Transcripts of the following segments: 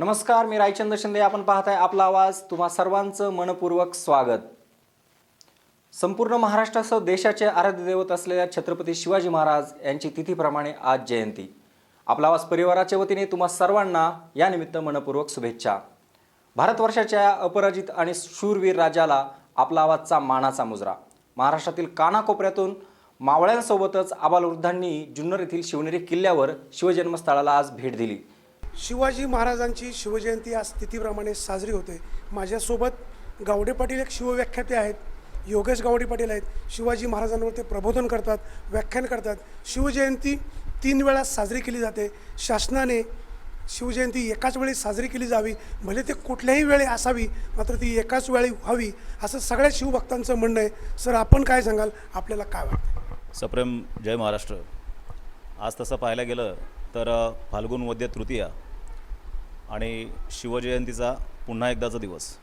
नमस्कार मी रायचंद्र शिंदे. आपण पाहत आहे आपला आवाज. तुम्हा सर्वांचं मनपूर्वक स्वागत. संपूर्ण महाराष्ट्रासह देशाचे आराध्य दैवत असलेल्या छत्रपती शिवाजी महाराज यांची तिथीप्रमाणे आज जयंती. आपला आवाज परिवाराच्या वतीने तुम्हा सर्वांना यानिमित्त मनपूर्वक शुभेच्छा. भारतवर्षाच्या अपराजित आणि शूरवीर राजाला आपला आवाजचा मानाचा मुजरा. महाराष्ट्रातील कानाकोपऱ्यातून मावळ्यांसोबतच आबालवृद्धांनी जुन्नर येथील शिवनेरी किल्ल्यावर शिवजन्मस्थळाला आज भेट दिली. शिवाजी महाराजांची शिवजयंती आज तिथीप्रमाणे साजरी होते. माझ्यासोबत गावडे पाटील एक शिवव्याख्याते आहेत. योगेश गावडे पाटील आहेत. शिवाजी महाराजांवर ते प्रबोधन करतात व्याख्यान करतात. शिवजयंती तीन वेळा साजरी केली जाते. शासनाने शिवजयंती एकाच वेळी साजरी केली जावी. भले ते कुठल्याही वेळी असावी मात्र ती एकाच वेळी व्हावी असं सगळ्या शिवभक्तांचं म्हणणं आहे. सर आपण काय सांगाल? आपल्याला काय वाटतं? सप्रेम जय महाराष्ट्र. आज तसं पाहायला गेलं तर फाल्गुन वद्य तृतीया. आणि शिवजयंतीचा पुन्हा एकदाचा दिवस.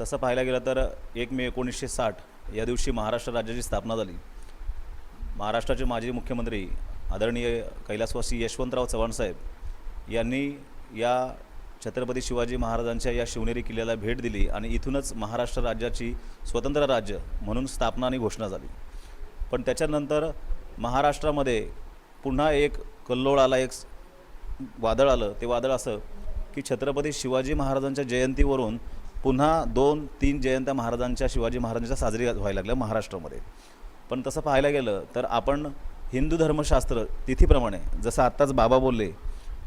तसं पाहायला गेलं तर एक मे एकोणीसशे साठ या दिवशी महाराष्ट्र राज्याची स्थापना झाली. महाराष्ट्राचे माजी मुख्यमंत्री आदरणीय कैलासवासी यशवंतराव चव्हाणसाहेब यांनी या छत्रपती शिवाजी महाराजांच्या या शिवनेरी किल्ल्याला भेट दिली आणि इथूनच महाराष्ट्र राज्याची स्वतंत्र राज्य म्हणून स्थापना आणि घोषणा झाली. पण त्याच्यानंतर महाराष्ट्रामध्ये पुन्हा एक कल्लोळाला एक वादळ आलं ते वादळ असं की छत्रपती शिवाजी महाराजांच्या जयंतीवरून पुन्हा दोन तीन जयंत्या महाराजांच्या शिवाजी महाराजांच्या साजरी व्हायला लागल्या महाराष्ट्रामध्ये. पण तसं पाहायला गेलं तर आपण हिंदू धर्मशास्त्र तिथीप्रमाणे जसं आत्ताच बाबा बोलले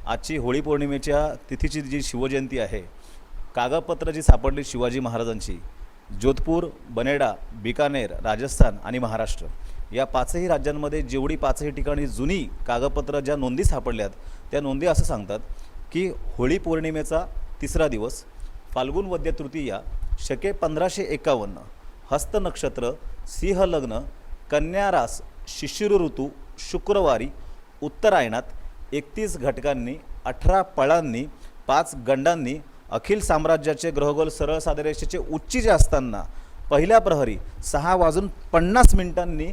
आजची होळी पौर्णिमेच्या तिथीची जी शिवजयंती आहे कागदपत्र जी सापडली शिवाजी महाराजांची जोधपूर बनेडा बिकानेर राजस्थान आणि महाराष्ट्र या पाचही राज्यांमध्ये जेवढी पाचही ठिकाणी जुनी कागदपत्र ज्या नोंदी सापडल्यात त्या नोंदी असं सांगतात की होळी पौर्णिमेचा तिसरा दिवस फाल्गुन वद्य तृतीया शके पंधराशे एकावन्न हस्त नक्षत्र सिंह लग्न कन्या रास शिशिर ऋतू शुक्रवारी उत्तरायणात एकतीस घटकांनी अठरा पळांनी पाच गंडांनी अखिल साम्राज्याचे ग्रहगोल सरळ सादरेषेचे उच्चीचे असताना पहिल्या प्रहरी सहा वाजून पन्नास मिनिटांनी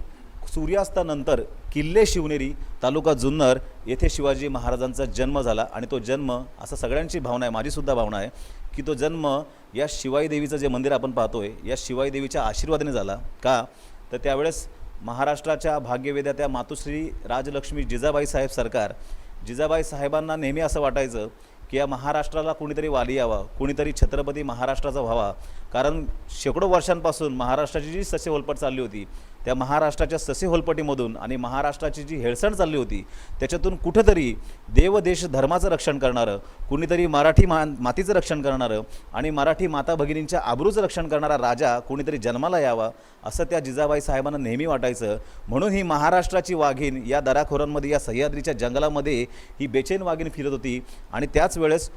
सूर्यास्तानंतर किल्ले शिवनेरी तालुका जुन्नर येथे शिवाजी महाराजांचा जन्म झाला. आणि तो जन्म असं सगळ्यांची भावना आहे माझीसुद्धा भावना आहे की तो जन्म या शिवाई देवीचं जे मंदिर आपण पाहतोय या शिवाई देवीच्या आशीर्वादाने झाला. का? तर त्यावेळेस महाराष्ट्राच्या भाग्यवेद्या त्या मातुश्री राजलक्ष्मी जिजाबाई साहेब सरकार जिजाबाई साहेबांना नेहमी असं वाटायचं की या महाराष्ट्राला कुणीतरी वाली यावा कुणीतरी छत्रपती महाराष्ट्राचा व्हावा. कारण शेकडो वर्षांपासून महाराष्ट्राची जी ससे होलपट चालली होती त्या महाराष्ट्राच्या ससे होलपटीमधून आणि महाराष्ट्राची जी हेळसण चालली होती त्याच्यातून कुठंतरी देव देश धर्माचं रक्षण करणारं कुणीतरी मराठी मा मातीचं रक्षण करणारं आणि मराठी माता भगिनींच्या आबरूचं रक्षण करणारा राजा कुणीतरी जन्माला यावा असं त्या जिजाबाई साहेबांना नेहमी वाटायचं. म्हणून ही महाराष्ट्राची वाघीण या दराखोरांमध्ये या सह्याद्रीच्या जंगलामध्ये ही बेचैन वाघीण फिरत होती आणि त्याच वेळेस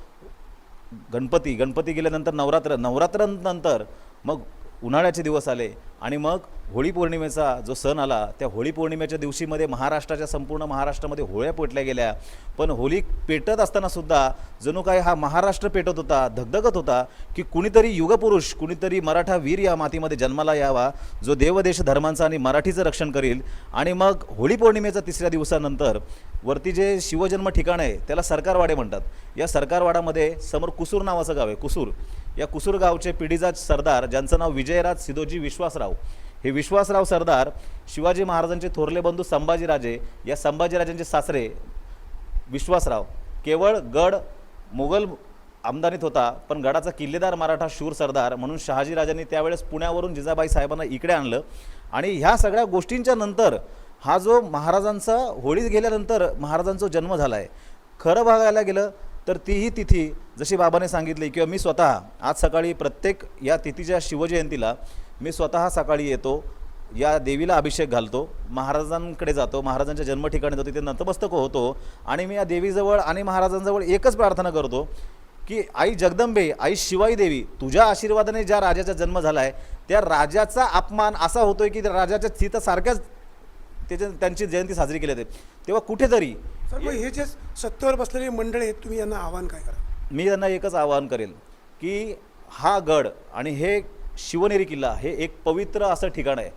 गणपती गणपती गेल्यानंतर नवरात्र नवरात्रानंतर मग उन्हाळ्याचे दिवस आले आणि मग होळी पौर्णिमेचा जो सण आला त्या होळी पौर्णिमेच्या दिवशीमध्ये महाराष्ट्राच्या संपूर्ण महाराष्ट्रामध्ये होळ्या पेटल्या गेल्या. पण होळी पेटत असतानासुद्धा जणू काय हा महाराष्ट्र पेटत होता धगधगत होता की कुणीतरी युगपुरुष कुणीतरी मराठा वीर या मातीमध्ये जन्माला यावा जो देवदेश धर्मांचा आणि मराठीचं रक्षण करील. आणि मग होळी पौर्णिमेचा तिसऱ्या दिवसानंतर वरती जे शिवजन्म ठिकाण आहे त्याला सरकारवाडे म्हणतात. या सरकारवाडामध्ये समोर कुसूर नावाचं गाव आहे कुसूर. या कुसूर गावचे पिढीजात सरदार ज्यांचं नाव विजयराज सिदोजी विश्वासराव. हे विश्वासराव सरदार शिवाजी महाराजांचे थोरले बंधू संभाजीराजे या संभाजीराजांचे सासरे विश्वासराव. केवळ गड मुघल आमदानीत होता पण गडाचा किल्लेदार मराठा शूर सरदार म्हणून शहाजीराजांनी त्यावेळेस पुण्यावरून जिजाबाई साहेबांना इकडे आणलं. आणि ह्या सगळ्या गोष्टींच्या नंतर हा जो महाराजांचा होळीत गेल्यानंतर महाराजांचा जन्म झाला आहे खरं बघायला गेलं तर तीही तिथी जशी बाबाने सांगितली किंवा मी स्वतः आज सकाळी प्रत्येक या तिथीच्या शिवजयंतीला मी स्वतः सकाळी येतो या देवीला अभिषेक घालतो महाराजांकडे जातो महाराजांच्या जन्म ठिकाणी जातो तिथे नतमस्तक होतो आणि मी या देवीजवळ आणि महाराजांजवळ एकच प्रार्थना करतो की आई जगदंबे आई शिवाई देवी तुझ्या आशीर्वादाने ज्या राजाचा जन्म झाला आहे त्या राजाचा अपमान असा होतोय की त्या राजाच्या सीतासारख्याच त्याच्या त्यांची जयंती साजरी केली जाते. तेव्हा कुठेतरी सर मग हे जे सत्तेवर बसलेले मंडळी आहेत तुम्ही यांना आव्हान काय करा? मी त्यांना एकच आवाहन करेल की हा गड आणि हे शिवनेरी किल्ला हे एक पवित्र असं ठिकाण आहे.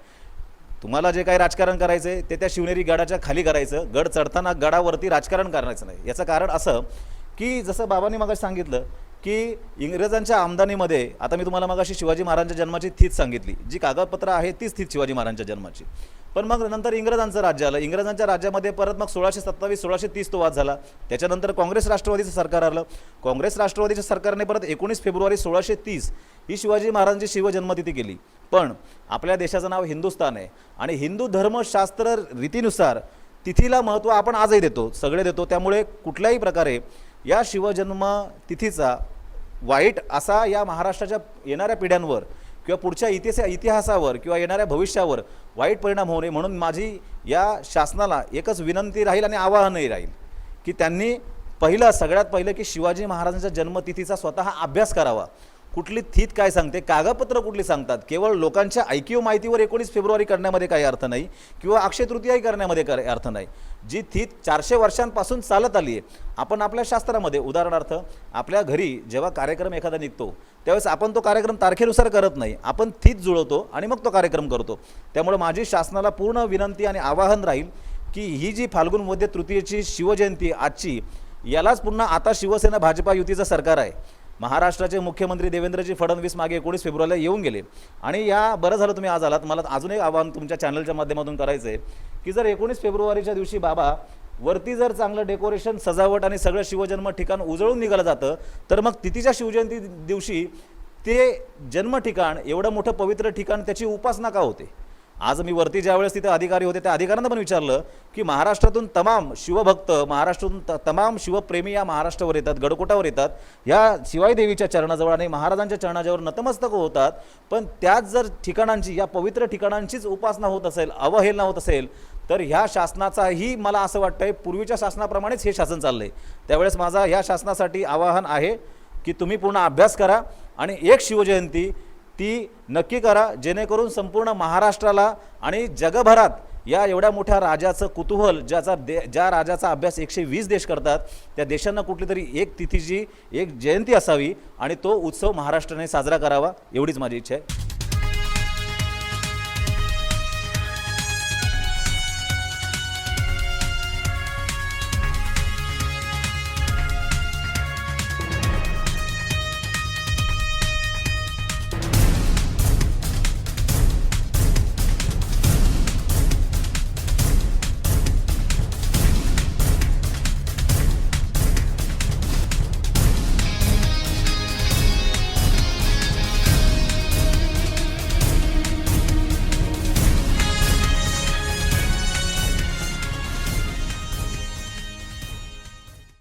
तुम्हाला जे काही राजकारण करायचं आहे ते त्या शिवनेरी गडाच्या खाली करायचं. गड चढताना गडावरती राजकारण करायचं नाही. याचं कारण असं की जसं बाबांनी मगाशी सांगितलं की इंग्रजांच्या आमदानीमध्ये आता मी तुम्हाला मगाशी शिवाजी महाराजांच्या जन्माची थीच सांगितली. जी कागदपत्र आहे तीच थीच शिवाजी महाराजांच्या जन्माची. पण मग नंतर इंग्रजांचं राज्य आलं. इंग्रजांच्या राज्यामध्ये परत मग सोळाशे सत्तावीस सोळाशे तीस तो वाद झाला. त्याच्यानंतर काँग्रेस राष्ट्रवादीचं सरकार आलं. काँग्रेस राष्ट्रवादीच्या सरकारने परत एकोणीस फेब्रुवारी सोळाशे तीस ही शिवाजी महाराजांची शिवजन्मतिथी केली. पण आपल्या देशाचं नाव हिंदुस्थान आहे आणि हिंदू धर्मशास्त्र रीतीनुसार तिथीला महत्त्व आपण आजही देतो सगळे देतो. त्यामुळे कुठल्याही प्रकारे या शिवजन्म तिथीचा वाईट असा या महाराष्ट्राच्या येणाऱ्या पिढ्यांवर किंवा पुढच्या इतिहास इतिहासावर किंवा येणाऱ्या भविष्यावर वाईट परिणाम होऊ नये म्हणून माझी या शासनाला एकच विनंती राहील आणि आवाहनही राहील की त्यांनी पहिलं सगळ्यात पहिलं की शिवाजी महाराजांच्या जन्मतिथीचा स्वतः अभ्यास करावा. कुठली थीत काय सांगते कागदपत्र कुठली सांगतात? केवळ लोकांच्या ऐकीव माहितीवर एकोणीस फेब्रुवारी करण्यामध्ये काही अर्थ नाही किंवा अक्षय तृतीयाही करण्यामध्ये काही अर्थ नाही. जी थीत चारशे वर्षांपासून चालत आली आहे आपण आपल्या शास्त्रामध्ये उदाहरणार्थ आपल्या घरी जेव्हा कार्यक्रम एखादा निघतो त्यावेळेस आपण तो कार्यक्रम तारखेनुसार करत नाही. आपण थीत जुळवतो आणि मग तो कार्यक्रम करतो. त्यामुळे माझी शासनाला पूर्ण विनंती आणि आवाहन राहील की ही जी फाल्गुन मध्य तृतीयेची शिवजयंती आजची यालाच पुन्हा आता शिवसेना भाजपा युतीचं सरकार आहे. महाराष्ट्राचे मुख्यमंत्री देवेंद्रजी फडणवीस मागे एकोणीस फेब्रुवारीला येऊन गेले. आणि या बरं झालं तुम्ही आज आलात. मला अजून एक आव्हान तुमच्या चॅनलच्या माध्यमातून करायचं आहे की जर एकोणीस फेब्रुवारीच्या दिवशी बाबा वरती जर चांगलं डेकोरेशन सजावट आणि सगळं शिवजन्म ठिकाण उजळून निघालं जातं तर मग तिथीच्या शिवजयंती दिवशी ते जन्म ठिकाण एवढं मोठं पवित्र ठिकाण त्याची उपासना का होते? आज मी वरती ज्यावेळेस तिथे अधिकारी होते त्या अधिकाऱ्यांना पण विचारलं की महाराष्ट्रातून तमाम शिवभक्त महाराष्ट्रातून त तमाम शिवप्रेमी या महाराष्ट्रावर येतात गडकोटावर येतात. ह्या शिवाई देवीच्या चरणाजवळ आणि महाराजांच्या चरणाजवळ नतमस्तक होतात. पण त्याच जर ठिकाणांची या पवित्र ठिकाणांचीच उपासना होत असेल अवहेलना होत असेल तर ह्या शासनाचाही मला असं वाटतंय पूर्वीच्या शासनाप्रमाणेच हे शासन चाललंय. त्यावेळेस माझा ह्या शासनासाठी आवाहन आहे की तुम्ही पूर्ण अभ्यास करा आणि एक शिवजयंती ती नक्की करा जेणेकरून संपूर्ण महाराष्ट्राला आणि जगभरात या एवढ्या मोठ्या राजाचं कुतूहल ज्याचा दे ज्या राजाचा अभ्यास एकशे वीस देश करतात त्या देशांना कुठली तरी एक तिथीची एक जयंती असावी आणि तो उत्सव महाराष्ट्राने साजरा करावा एवढीच माझी इच्छा आहे.